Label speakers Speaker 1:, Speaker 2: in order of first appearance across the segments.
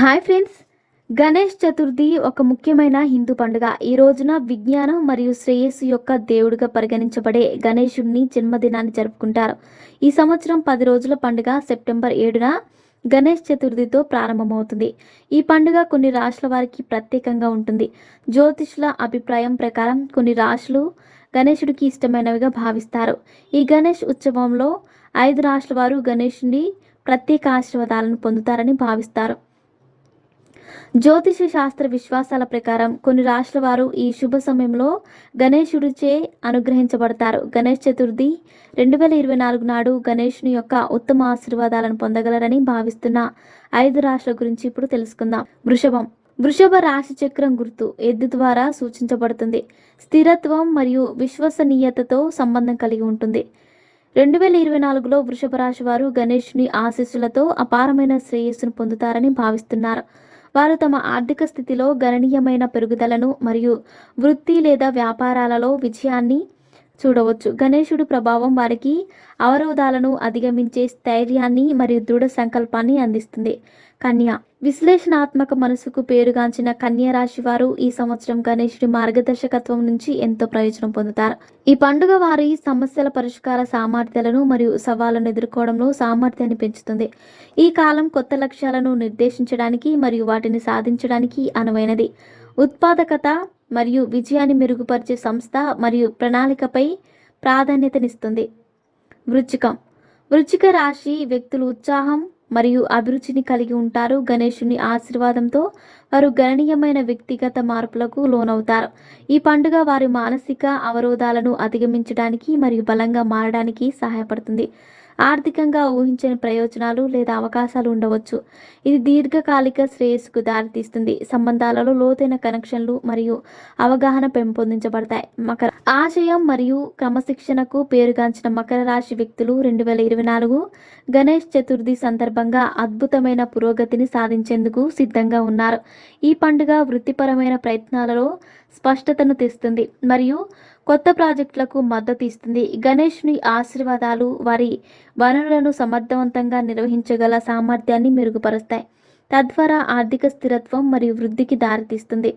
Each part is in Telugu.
Speaker 1: Hi friends. గణేష్ చతుర్థి ఒక ముఖ్యమైన హిందూ పండుగ. ఈ రోజున విజ్ఞానం మరియు శ్రేయస్సు యొక్క దేవుడిగా పరిగణించబడే గణేశుడిని జన్మదినాన్ని జరుపుకుంటారు. ఈ సంవత్సరం పది రోజుల పండుగ సెప్టెంబర్ ఏడున గణేష్ చతుర్థితో ప్రారంభమవుతుంది. ఈ పండుగ కొన్ని రాష్ట్రాల వారికి ప్రత్యేకంగా ఉంటుంది. జ్యోతిష్ల అభిప్రాయం ప్రకారం కొన్ని రాశులు గణేశుడికి ఇష్టమైనవిగా భావిస్తారు. ఈ గణేష్ ఉత్సవంలో ఐదు రాష్ట్రాల వారు గణేషుని ప్రత్యేక ఆశీర్వాదాలను పొందుతారని భావిస్తారు. జ్యోతిష శాస్త్ర విశ్వాసాల ప్రకారం కొన్ని రాష్ట్రాల వారు ఈ శుభ సమయంలో గణేశుడిచే అనుగ్రహించబడతారు. గణేష్ చతుర్థి రెండు వేల ఇరవై నాలుగు నాడు గణేష్ని యొక్క ఉత్తమ ఆశీర్వాదాలను పొందగలరని భావిస్తున్న ఐదు రాష్ట్రాల గురించి ఇప్పుడు తెలుసుకుందాం. వృషభం. వృషభ రాశి చక్రం గుర్తు ఎద్దు ద్వారా సూచించబడుతుంది. స్థిరత్వం మరియు విశ్వసనీయతతో సంబంధం కలిగి ఉంటుంది. రెండు వేల ఇరవై నాలుగులో వృషభ రాశి వారు గణేష్ని ఆశీస్సులతో అపారమైన శ్రేయస్సును పొందుతారని భావిస్తున్నారు. వారు తమ ఆర్థిక స్థితిలో గణనీయమైన పెరుగుదలను మరియు వృత్తి లేదా వ్యాపారాలలో విజయాన్ని చూడవచ్చు. గణేశుడు ప్రభావం వారికి అవరోధాలను అధిగమించే స్థైర్యాన్ని మరియు దృఢ సంకల్పాన్ని అందిస్తుంది. కన్య. విశ్లేషణాత్మక మనసుకు పేరుగాంచిన కన్య రాశి వారు ఈ సంవత్సరం గణేశుడి మార్గదర్శకత్వం నుంచి ఎంతో ప్రయోజనం పొందుతారు. ఈ పండుగ వారి సమస్యల పరిష్కార సామర్థ్యాలను మరియు సవాళ్ళను ఎదుర్కోవడంలో సామర్థ్యాన్ని పెంచుతుంది. ఈ కాలం కొత్త లక్ష్యాలను నిర్దేశించడానికి మరియు వాటిని సాధించడానికి అనువైనది. ఉత్పాదకత మరియు విజయాన్ని మెరుగుపరిచే సంస్థ మరియు ప్రణాళికపై ప్రాధాన్యతనిస్తుంది. వృచ్చికం. వృచ్చిక రాశి వ్యక్తులు ఉత్సాహం మరియు అభిరుచిని కలిగి ఉంటారు. గణేశుని ఆశీర్వాదంతో వారు గణనీయమైన వ్యక్తిగత మార్పులకు లోనవుతారు. ఈ పండుగ వారి మానసిక అవరోధాలను అధిగమించడానికి మరియు బలంగా మారడానికి సహాయపడుతుంది. ఆర్థికంగా ఊహించని ప్రయోజనాలు లేదా అవకాశాలు ఉండవచ్చు. ఇది దీర్ఘకాలిక శ్రేయస్సుకు దారితీస్తుంది. సంబంధాలలో లోతైన కనెక్షన్లు మరియు అవగాహన పెంపొందించబడతాయి. మకర ఆశయం మరియు క్రమశిక్షణకు పేరుగాంచిన మకర రాశి వ్యక్తులు రెండు వేల ఇరవై నాలుగు గణేష్ చతుర్థి సందర్భంగా అద్భుతమైన పురోగతిని సాధించేందుకు సిద్ధంగా ఉన్నారు. ఈ పండుగ వృత్తిపరమైన ప్రయత్నాలలో స్పష్టతను తెస్తుంది. మరియు కొత్త ప్రాజెక్టులకు మద్దతు ఇస్తుంది. గణేష్ని ఆశీర్వాదాలు వారి వనరులను సమర్థవంతంగా నిర్వహించగల సామర్థ్యాన్ని మెరుగుపరుస్తాయి. తద్వారా ఆర్థిక స్థిరత్వం మరియు వృద్ధికి దారితీస్తుంది.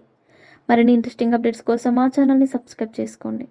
Speaker 1: మరిన్ని ఇంట్రెస్టింగ్ అప్డేట్స్ కోసం మా ఛానల్ని సబ్స్క్రైబ్ చేసుకోండి.